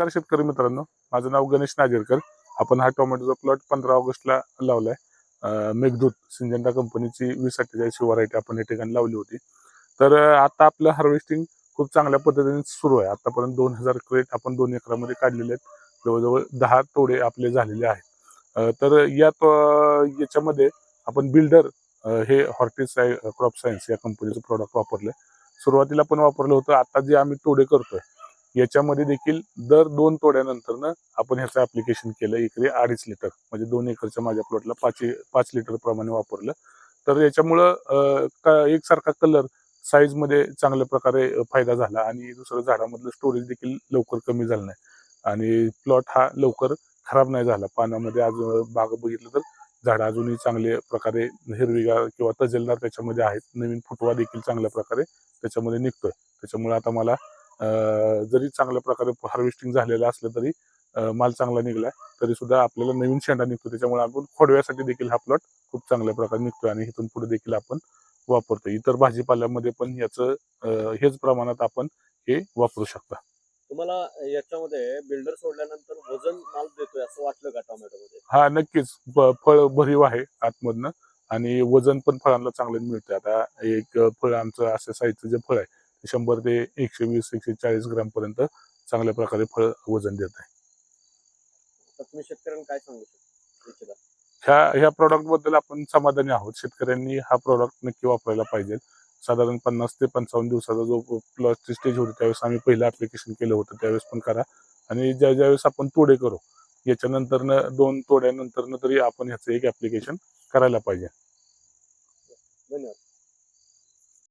नमस्कार शेतकरी मित्रांनो. माझं नाव गणेश नागेरकर. आपण हा टोमॅटोचा प्लॉट पंधरा ऑगस्टला लावलाय. मेघदूत सिंजंटा कंपनीची वीस अठ्ठेचाळीस व्हरायटी आपण या ठिकाणी लावली होती. तर आता आपलं हार्वेस्टिंग खूप चांगल्या पद्धतीने सुरू आहे. आतापर्यंत दोन हजार क्रेट आपण दोन एकरामध्ये काढलेले आहेत. जवळजवळ दहा तोडे आपले झालेले आहेत. तर यात याच्यामध्ये आपण बिल्डर हे हॉर्टिस क्रॉप सायन्स या कंपनीचं प्रोडक्ट वापरलं सुरुवातीला पण वापरलं होतं. आता जे आम्ही तोडे करतोय याच्यामध्ये देखील दर दोन तोड्यानंतर आपण ह्याचं ऍप्लिकेशन केलं. एकरी अडीच लिटर म्हणजे दोन एकरच्या माझ्या प्लॉटला पाच पाच लिटर प्रमाणे वापरलं. तर याच्यामुळं का- एकसारखा कलर साईजमध्ये चांगल्या प्रकारे फायदा झाला आणि दुसरं झाडामधलं स्टोरेज देखील लवकर कमी झालं नाही. आणि प्लॉट हा लवकर खराब नाही झाला. पानामध्ये अजून बाग बघितलं तर झाड अजूनही चांगले प्रकारे हिरवीगार किंवा तजेलदार त्याच्यामध्ये आहेत. नवीन फुटवा देखील चांगल्या प्रकारे त्याच्यामध्ये निघतोय. त्याच्यामुळे आता मला जरी चांगल्या प्रकारे हार्वेस्टिंग झालेलं असलं तरी माल चांगला निघलाय तरी सुद्धा आपल्याला नवीन शेंडा निघतो. त्याच्यामुळे आपण खोडव्यासाठी देखील हा प्लॉट खूप चांगल्या प्रकारे निघतोय आणि इथून पुढे देखील आपण वापरतो इतर भाजीपाल्यामध्ये पण याचं हेच प्रमाणात आपण हे वापरू शकता. तुम्हाला याच्यामध्ये बिल्डर सोडल्यानंतर वजन माल देतोय असं वाटलं का टोमॅटोमध्ये? हा नक्कीच. फळ भरीव आहे आतमधनं आणि वजन पण फळांना चांगलं मिळतं आता एक फळ आमचं असं साईजचं जे फळ आहे शंभर ते एकशे वीस एकशे चाळीस ग्राम पर्यंत चांगल्या प्रकारे फळ वजन देत आहे. तर तुम्ही शेतकऱ्यांना काय सांगू शकता इच्छिता? ह्या ह्या प्रॉडक्टबद्दल आपण समाधानी आहोत. शेतकऱ्यांनी हा प्रॉडक्ट नक्की वापरायला पाहिजे. साधारण पन्नास ते पंचावन्न दिवसाचा जो प्लसची स्टेज होती त्यावेळेस आम्ही पहिलं ऍप्लिकेशन केलं होतं. त्यावेळेस पण करा. आणि ज्या ज्यावेळेस आपण तोडे करू याच्यानंतर दोन तोड्यानंतर तरी आपण ह्याचं एक ऍप्लिकेशन करायला पाहिजे. धन्यवाद.